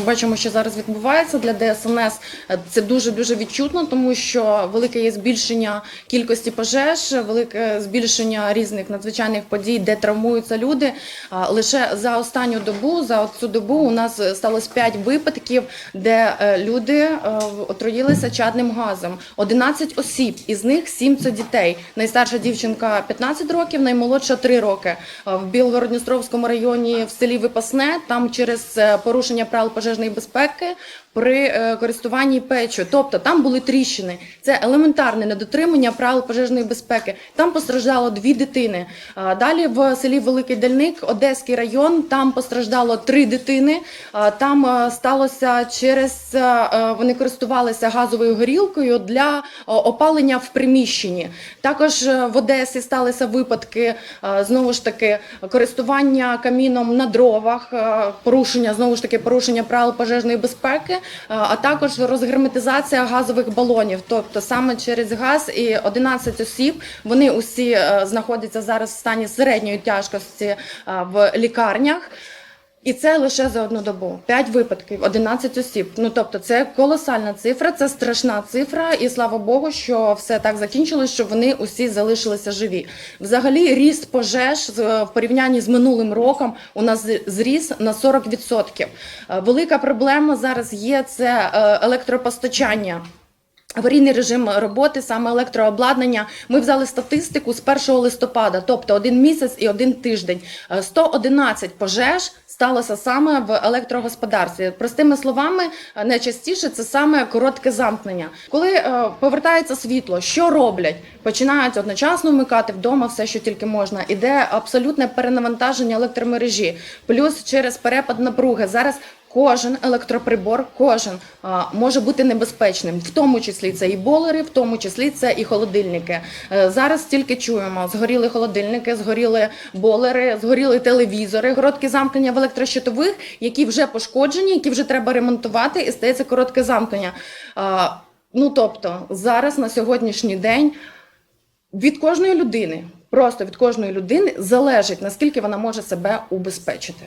бачимо, що зараз відбувається для ДСНС. е, Це дуже дуже відчутно, тому що велике є збільшення кількості пожеж, велике збільшення різних надзвичайних подій, де травмуються люди. Лише за останню добу, за цю добу, у нас е, сталося 5 випадків, де е, люди е, отруїлися чадним газом. 11 осіб, із них 7 – це дітей. Найстарша дівчинка 15 років, наймолодша 3 роки. Е, В Білгородністровському районі в селі Випасне там через е, порушення правил пожежної безпеки при е, користуванні печю. Тобто там були тріщини. Це елементарне недотримання правил пожежної безпеки. Там постраждало дві дитини. Далі в селі Великий Дальник, Одеський район, там постраждало три дитини. Там е, сталося через е, вони користувалися газовою горілкою для опалення в приміщенні. Також в Одесі сталися випадки знову ж таки користування каміном на дровах, порушення знову ж таки порушення правил пожежної безпеки, а також розгерметизація газових балонів. Тобто саме через газ і 11 осіб вони усі е, знаходяться зараз в стані середньої тяжкості в лікарнях. І це лише за одну добу. П'ять випадків, 11 осіб. Ну тобто, це колосальна цифра, це страшна цифра, і слава Богу, що все так закінчилось, що вони усі залишилися живі. Взагалі, ріст пожеж в порівнянні з минулим роком у нас зріс на 40%. Е, Велика проблема зараз є це е, електропостачання. Аварійний режим роботи, саме електрообладнання. Ми взяли статистику з 1 листопада, тобто один місяць і один тиждень. Е, 111 пожеж сталося саме в електрогосподарстві. Простими словами, е, найчастіше це саме коротке замкнення. Коли е, повертається світло, що роблять? Починають одночасно вмикати вдома все, що тільки можна. Іде абсолютне перенавантаження електромережі, плюс через перепад напруги. Зараз Кожен електроприбор, кожен а, може бути небезпечним, в тому числі це і болери, в тому числі це і холодильники. Е, Зараз тільки чуємо: згоріли холодильники, згоріли болери, згоріли телевізори, короткі замкнення в електрощитових, які вже пошкоджені, які вже треба ремонтувати, і стається коротке замкнення. А, Ну тобто, зараз на сьогоднішній день від кожної людини, просто від кожної людини залежить наскільки вона може себе убезпечити.